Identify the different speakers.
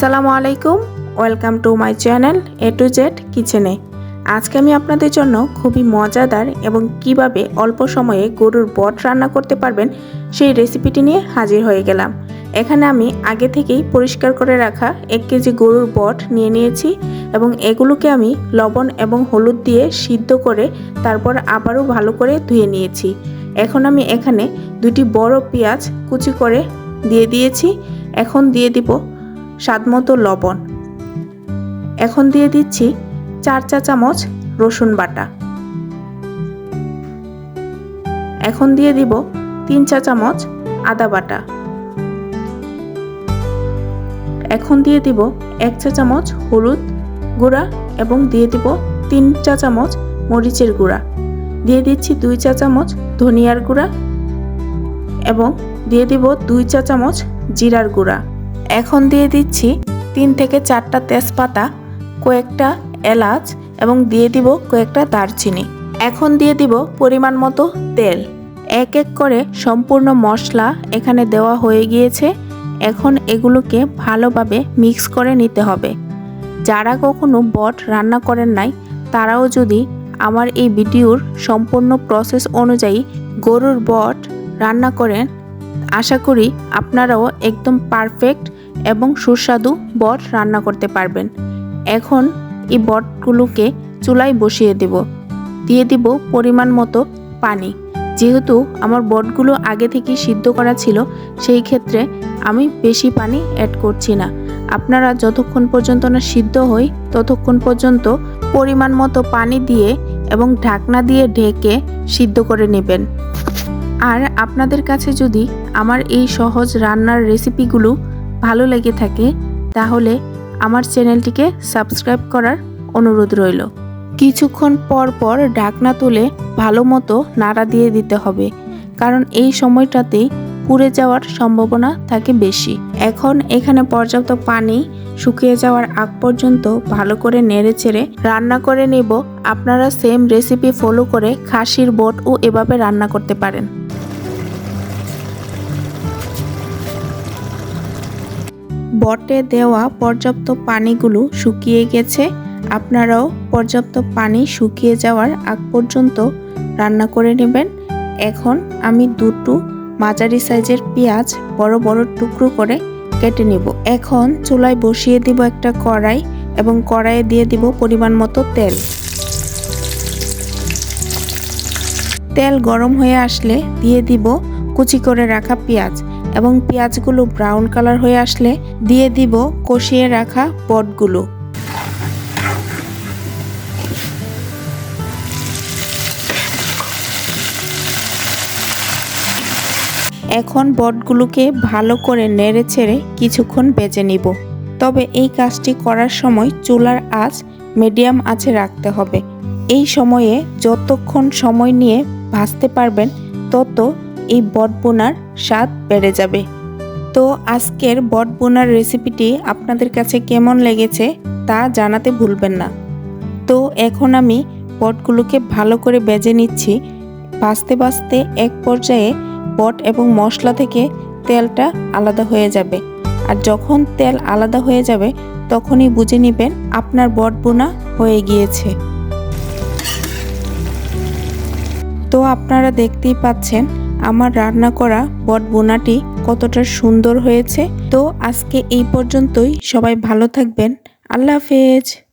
Speaker 1: আসসালামু আলাইকুম, welcome to my channel A to Z কিচেনে আজকে আমি আপনাদের জন্য খুবই মজাদার এবং কীভাবে অল্প সময়ে গরুর বট রান্না করতে পারবেন সেই রেসিপিটি নিয়ে হাজির হয়ে গেলাম। এখানে আমি আগে থেকেই পরিষ্কার করে রাখা এক কেজি গরুর বট নিয়ে নিয়েছি এবং এগুলোকে আমি লবণ এবং হলুদ দিয়ে সিদ্ধ করে তারপর আবারও ভালো করে ধুয়ে নিয়েছি। এখন আমি এখানে দুটি বড় পেঁয়াজ কুচি করে দিয়ে দিয়েছি। এখন দিয়ে দিব স্বাদমতো লবণ। এখন দিয়ে দিচ্ছি চার চা চামচ রসুন বাটা। এখন দিয়ে দিব তিন চা চামচ আদা বাটা। এখন দিয়ে দিব এক চা চামচ হলুদ গুঁড়া এবং দিয়ে দিব তিন চা চামচ মরিচের গুঁড়া। দিয়ে দিচ্ছি দুই চা চামচ ধনিয়ার গুঁড়া এবং দিয়ে দিব দুই চা চামচ জিরার গুঁড়া। এখন দিয়ে দিচ্ছি তিন থেকে চারটা তেজপাতা, কয়েকটা এলাচ এবং দিয়ে দিব কয়েকটা দারচিনি। এখন দিয়ে দিব পরিমাণ মতো তেল। এক এক করে সম্পূর্ণ মশলা এখানে দেওয়া হয়ে গিয়েছে। এখন এগুলোকে ভালোভাবে মিক্স করে নিতে হবে। যারা কখনো বট রান্না করেন নাই, তারাও যদি আমার এই ভিডিওর সম্পূর্ণ প্রসেস অনুযায়ী গরুর বট রান্না করেন, আশা করি আপনারাও একদম পারফেক্ট এবং সুস্বাদু বট রান্না করতে পারবেন। এখন এই বটগুলোকে চুলায় বসিয়ে দেব। দিয়ে দিব পরিমাণ মতো পানি। যেহেতু আমার বটগুলো আগে থেকে সিদ্ধ করা ছিল, সেই ক্ষেত্রে আমি বেশি পানি অ্যাড করছি না। আপনারা যতক্ষণ পর্যন্ত না সিদ্ধ হই, ততক্ষণ পর্যন্ত পরিমাণ মতো পানি দিয়ে এবং ঢাকনা দিয়ে ঢেকে সিদ্ধ করে নেবেন। আর আপনাদের কাছে যদি আমার এই সহজ রান্নার রেসিপিগুলো ভালো লেগে থাকে, তাহলে আমার চ্যানেলটিকে সাবস্ক্রাইব করার অনুরোধ রইল। কিছুক্ষণ পর পর ঢাকনা তুলে ভালো মতো নাড়া দিয়ে দিতে হবে, কারণ এই সময়টাতেই পুড়ে যাওয়ার সম্ভাবনা থাকে বেশি। এখন এখানে পর্যাপ্ত পানি শুকিয়ে যাওয়ার আগ পর্যন্ত ভালো করে নেড়ে চেড়ে রান্না করে নেব। আপনারা সেম রেসিপি ফলো করে খাসির বটও এভাবে রান্না করতে পারেন। বটে দেওয়া পর্যাপ্ত পানিগুলো শুকিয়ে গেছে। আপনারাও পর্যাপ্ত পানি শুকিয়ে যাওয়ার আগ পর্যন্ত রান্না করে নেবেন। এখন আমি দুটো মাঝারি সাইজের পেঁয়াজ বড় বড় টুকরো করে কেটে নেব। এখন চুলায় বসিয়ে দিব একটা কড়াই এবং কড়াইয়ে দিয়ে দিব পরিমাণ মতো তেল। তেল গরম হয়ে আসলে দিয়ে দিব কুচি করে রাখা পেঁয়াজ। এবং পেঁয়াজগুলো ব্রাউন কালার হয়ে আসলে দিয়ে দিব কষিয়ে রাখা বটগুলো এখন বটগুলোকে ভালো করে নেড়ে ছেড়ে কিছুক্ষণ বেজে নিব। তবে এই কাজটি করার সময় চুলার আঁচ মিডিয়াম আঁচে রাখতে হবে। এই সময়ে যতক্ষণ সময় নিয়ে ভাজতে পারবেন, তত এই বট বোনার স্বাদ বেড়ে যাবে। তো আজকের বট বোনার রেসিপিটি আপনাদের কাছে কেমন লেগেছে তা জানাতে ভুলবেন না। তো এখন আমি বটগুলোকে ভালো করে বেজে নিচ্ছি। ভাজতে ভাজতে এক পর্যায়ে বট এবং মশলা থেকে তেলটা আলাদা হয়ে যাবে। আর যখন তেল আলাদা হয়ে যাবে, তখনই বুঝে নেবেন আপনার বট বোনা হয়ে গিয়েছে। তো আপনারা দেখতেই পাচ্ছেন আমার রান্না করা বট বোনাটি কতটা সুন্দর হয়েছে। তো আজকে এই পর্যন্তই। সবাই ভালো থাকবেন। আল্লাহ হাফেজ।